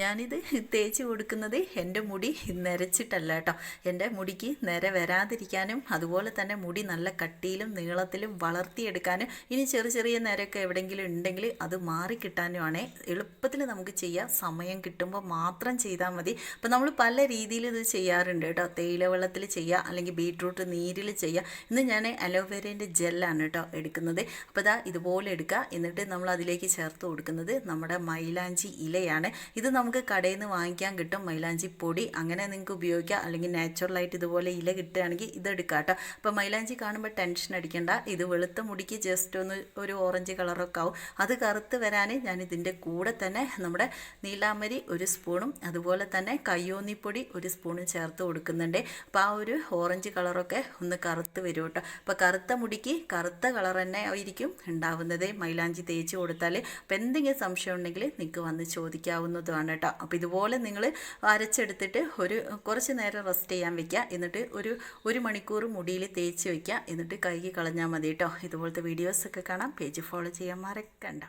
ഞാനിത് തേച്ച് കൊടുക്കുന്നത് എന്റെ മുടി നിരച്ചിട്ടല്ല കേട്ടോ. എന്റെ മുടിക്ക് നിര വരാതിരിക്കാനും അതുപോലെ തന്നെ മുടി നല്ല കട്ടിയിലും നീളത്തിലും വളർത്തിയെടുക്കാനും ഇനി ചെറിയ ചെറിയ നിരയൊക്കെ എവിടെയെങ്കിലും ഉണ്ടെങ്കിൽ അത് മാറിക്കിട്ടാനുമാണ് എളുപ്പത്തിൽ നമുക്ക് ചെയ്യാം. സമയം കിട്ടുമ്പോൾ മാത്രം ചെയ്താൽ മതി. അപ്പോൾ നമ്മൾ പല രീതിയിൽ ഇത് ചെയ്യാറുണ്ട് കേട്ടോ. തേയില വെള്ളത്തിൽ ചെയ്യുക അല്ലെങ്കിൽ ബീട്രൂട്ട് നീരിൽ ചെയ്യുക ഇന്ന് ഞാൻ അലോവേരേന്റെ ജെല്ലാണ് കേട്ടോ എടുക്കുന്നത്. അപ്പോൾ ഇതാ ഇതുപോലെ എടുക്കുക. എന്നിട്ട് നമ്മൾ അതിലേക്ക് ചേർത്ത് കൊടുക്കുന്നത് നമ്മുടെ മൈലാഞ്ചി ഇലയാണ്. ഇത് നമുക്ക് കടയിൽ നിന്ന് വാങ്ങിക്കാൻ കിട്ടും. മൈലാഞ്ചി പൊടി അങ്ങനെ നിങ്ങൾക്ക് ഉപയോഗിക്കാം. അല്ലെങ്കിൽ നാച്ചുറലായിട്ട് ഇതുപോലെ ഇല കിട്ടുകയാണെങ്കിൽ ഇതെടുക്കാം കേട്ടോ. അപ്പോൾ മൈലാഞ്ചി കാണുമ്പോൾ ടെൻഷൻ അടിക്കേണ്ട. ഇത് വെളുത്ത മുടിക്ക് ജസ്റ്റ് ഒന്ന് ഒരു ഓറഞ്ച് കളറൊക്കെ ആവും. അത് കറുത്ത് വരാൻ ഞാൻ ഇതിന്റെ കൂടെ തന്നെ നമ്മുടെ നീലാമരി ഒരു സ്പൂണും അതുപോലെ തന്നെ കയ്യോന്നിപ്പൊടി ഒരു സ്പൂണും ചേർത്ത് കൊടുക്കുന്നുണ്ട്. അപ്പോൾ ആ ഒരു ഓറഞ്ച് കളറൊക്കെ ഒന്ന് കറുത്ത് വരും കേട്ടോ. അപ്പോൾ കറുത്ത മുടിക്ക് കറുത്ത കളർ തന്നെ ആയിരിക്കും ഉണ്ടാവുന്നത് മൈലാഞ്ചി തേച്ച് കൊടുത്താൽ. അപ്പോൾ എന്തെങ്കിലും സംശയം ഉണ്ടെങ്കിൽ നിങ്ങൾക്ക് വന്ന് ചോദിക്കാവുന്നതുമാണ് കേട്ടോ. അപ്പോൾ ഇതുപോലെ നിങ്ങൾ അരച്ചെടുത്തിട്ട് ഒരു കുറച്ച് നേരം റെസ്റ്റ് ചെയ്യാൻ വെക്കുക എന്നിട്ട് ഒരു ഒരു മണിക്കൂർ മുടിയിൽ തേച്ച് വയ്ക്കുക. എന്നിട്ട് കഴുകി കളഞ്ഞാൽ മതി കേട്ടോ. ഇതുപോലത്തെ വീഡിയോസൊക്കെ കാണാം. പേജ് ഫോളോ ചെയ്യാൻ മറക്കണ്ട.